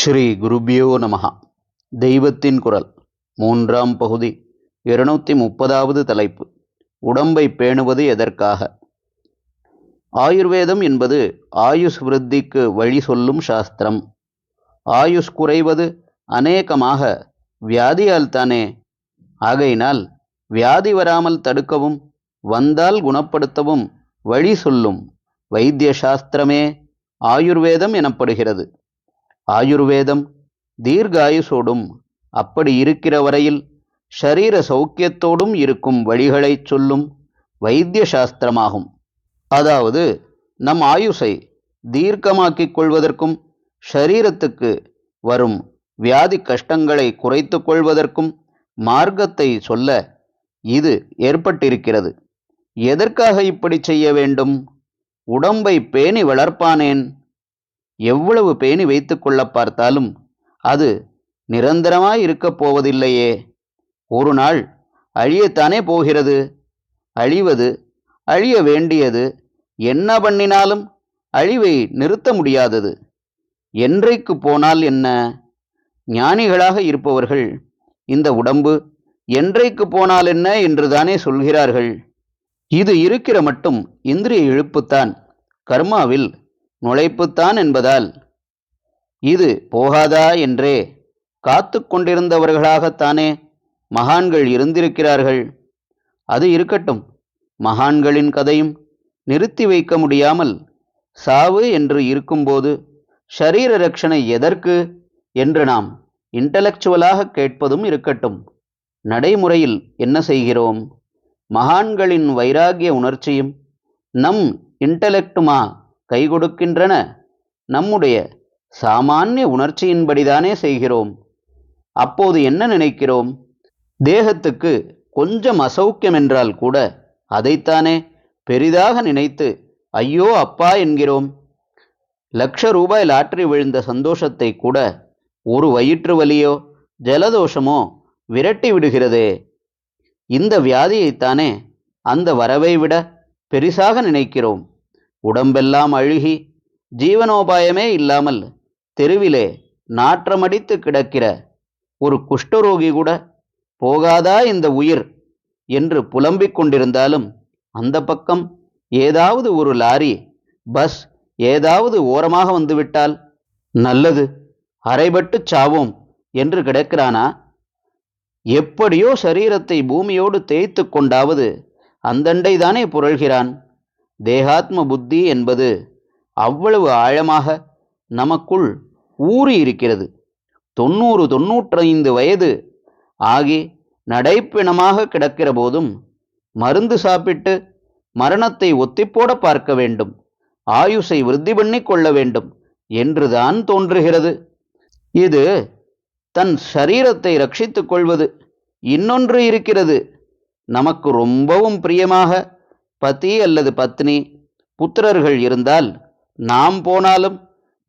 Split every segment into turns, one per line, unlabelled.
ஸ்ரீ குருபியோ நமஹா. தெய்வத்தின் குரல். மூன்றாம் பகுதி. இருநூற்றி முப்பதாவது தலைப்பு. உடம்பை பேணுவது எதற்காக? ஆயுர்வேதம் என்பது ஆயுஷ் விருத்திக்கு வழி சொல்லும் சாஸ்திரம். ஆயுஷ் குறைவது அநேகமாக வியாதியால் தானே. ஆகையினால் வியாதி வராமல் தடுக்கவும் வந்தால் குணப்படுத்தவும் வழி சொல்லும் வைத்திய சாஸ்திரமே ஆயுர்வேதம் எனப்படுகிறது. ஆயுர்வேதம் தீர்காயுசோடும் அப்படி இருக்கிற வரையில் ஷரீர சௌக்கியத்தோடும் இருக்கும் வழிகளைச் சொல்லும் வைத்திய சாஸ்திரமாகும் அதாவது நம் ஆயுசை தீர்க்கமாக்கிக் கொள்வதற்கும் ஷரீரத்துக்கு வரும் வியாதி கஷ்டங்களை குறைத்து கொள்வதற்கும் மார்க்கத்தை சொல்ல இது ஏற்பட்டிருக்கிறது. எதற்காக இப்படி செய்ய வேண்டும்? உடம்பை பேணி வளர்ப்பானேன்? எவ்வளவு பேணி வைத்து கொள்ள பார்த்தாலும் அது நிரந்தரமாய் இருக்கப் போவதில்லையே. ஒரு நாள் அழியத்தானே போகிறது? அழிவது அழிய வேண்டியது என்ன பண்ணினாலும் அழிவை நிறுத்த முடியாதது. என்றைக்கு போனால் என்ன? ஞானிகளாக இருப்பவர்கள் இந்த உடம்பு என்றைக்கு போனால் என்ன என்றுதானே சொல்கிறார்கள். இது இருக்கிற மட்டும் இந்திரிய இழுப்புத்தான். கர்மாவில் நுழைப்புத்தான் என்பதால் இது போகாதா என்றே காத்து கொண்டிருந்தவர்களாகத்தானே மகான்கள் இருந்திருக்கிறார்கள். அது இருக்கட்டும் மகான்களின் கதையும் நிறுத்தி வைக்க முடியாமல் சாவு என்று இருக்கும்போது ஷரீர ரட்சணை எதற்கு என்று நாம் இன்டலெக்சுவலாக கேட்பதும் இருக்கட்டும். நடைமுறையில் என்ன செய்கிறோம்? மகான்களின் வைராகிய உணர்ச்சியும் நம் இன்டலெக்டுமா கை கொடுக்கின்றன நம்முடைய சாமானிய உணர்ச்சியின்படிதானே செய்கிறோம். அப்போது என்ன நினைக்கிறோம்? தேகத்துக்கு கொஞ்சம் அசௌக்கியம் என்றால் கூட அதைத்தானே பெரிதாக நினைத்து ஐயோ அப்பா என்கிறோம். லட்ச ரூபாய் லாட்டரி விழுந்த சந்தோஷத்தை கூட ஒரு வயிற்று வலியோ ஜலதோஷமோ விரட்டி விடுகிறதே. இந்த வியாதியைத்தானே அந்த வரவை விட பெரிசாக நினைக்கிறோம். உடம்பெல்லாம் அழுகி ஜீவனோபாயமே இல்லாமல் தெருவிலே நாற்றமடித்து கிடக்கிற ஒரு குஷ்டரோகி கூட போகாதா இந்த உயிர் என்று புலம்பிக் கொண்டிருந்தாலும் அந்த பக்கம் ஏதாவது ஒரு லாரி பஸ் ஏதாவது ஓரமாக வந்துவிட்டால் நல்லது அரைபட்டு சாவோம் என்று கிடக்கிறானா? எப்படியோ சரீரத்தை பூமியோடு தேய்த்து கொண்டாவது அந்தண்டை தானே புரள்கிறான்? தேகாத்ம புத்தி என்பது அவ்வளவு ஆழமாக நமக்குள் ஊறி இருக்கிறது. தொண்ணூறு தொன்னூற்றைந்து வயது ஆகி நடைப்பிணமாக கிடக்கிற போதும் மருந்து சாப்பிட்டு மரணத்தை ஒத்திப்போட பார்க்க வேண்டும். ஆயுசை விருத்தி பண்ணி கொள்ள வேண்டும் என்றுதான் தோன்றுகிறது. இது தன் சரீரத்தை ரட்சித்துக் கொள்வது. இன்னொன்று இருக்கிறது. நமக்கு ரொம்பவும் பிரியமாக பதி அல்லது பத்னி புத்திரர்கள் இருந்தால் நாம் போனாலும்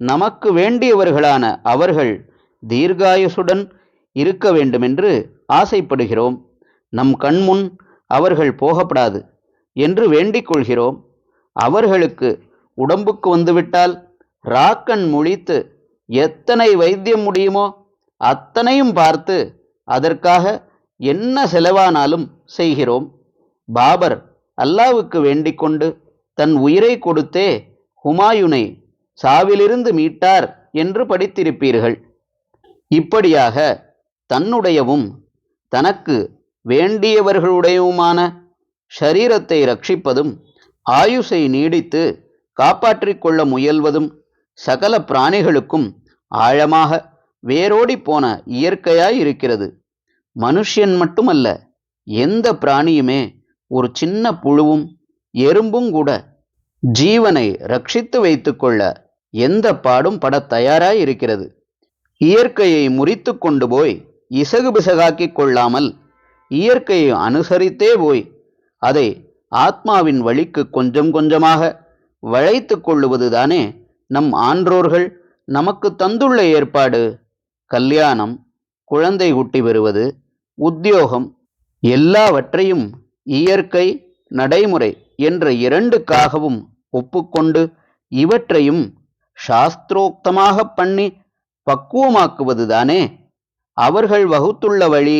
நமக்கு வேண்டியவர்களான அவர்கள் தீர்காயுசுடன் இருக்க வேண்டுமென்று ஆசைப்படுகிறோம். நம் கண்முன் அவர்கள் போகப்படாது என்று வேண்டிக் கொள்கிறோம். அவர்களுக்கு உடம்புக்கு வந்துவிட்டால் ராக்கன் முழித்து எத்தனை வைத்தியம் முடியுமோ அத்தனையும் பார்த்து அதற்காக என்ன செலவானாலும் செய்கிறோம். பாபர் அல்லாவுக்கு வேண்டிக் கொண்டு தன் உயிரை கொடுத்தே ஹுமாயுனை சாவிலிருந்து மீட்டார் என்று படித்திருப்பீர்கள். இப்படியாக தன்னுடையவும் தனக்கு வேண்டியவர்களுடையவுமான ஷரீரத்தை ரட்சிப்பதும் ஆயுசை நீடித்து காப்பாற்றிக் கொள்ள முயல்வதும் சகல பிராணிகளுக்கும் ஆழமாக வேரோடி போன இயற்கையாய் இருக்கிறது. மனுஷன் மட்டுமல்ல எந்த பிராணியுமே ஒரு சின்ன புழுவும் எறும்பும் கூட ஜீவனை ரட்சித்து வைத்துக்கொள்ள எந்த பாடும் பட தயாராய் இருக்கிறது இயற்கையை முறித்து கொண்டு போய் இசகு பிசகாக்கிக் கொள்ளாமல் இயற்கையை அனுசரித்தே போய் அதை ஆத்மாவின் வழிக்கு கொஞ்சம் கொஞ்சமாக வளைத்து கொள்ளுவதுதானே நம் ஆன்றோர்கள் நமக்கு தந்துள்ள ஏற்பாடு. கல்யாணம் குழந்தை குட்டி பெறுவது உத்தியோகம் எல்லாவற்றையும் இயற்கை நடைமுறை என்ற இரண்டுக்காகவும் ஒப்புக்கொண்டு இவற்றையும் சாஸ்திரோக்தமாக பண்ணி பக்குவமாக்குவதுதானே? அவர்கள் வகுத்துள்ள வழி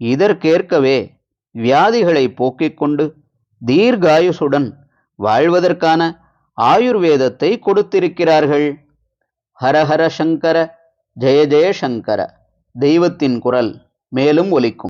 இதற்கேற்கவே வியாதிகளை போக்கிக் கொண்டு தீர்காயுசுடன் வாழ்வதற்கான ஆயுர்வேதத்தை கொடுத்திருக்கிறார்கள். ஹரஹர சங்கர ஜெய ஜெய சங்கர தெய்வத்தின் குரல் மேலும் ஒலிக்கும்.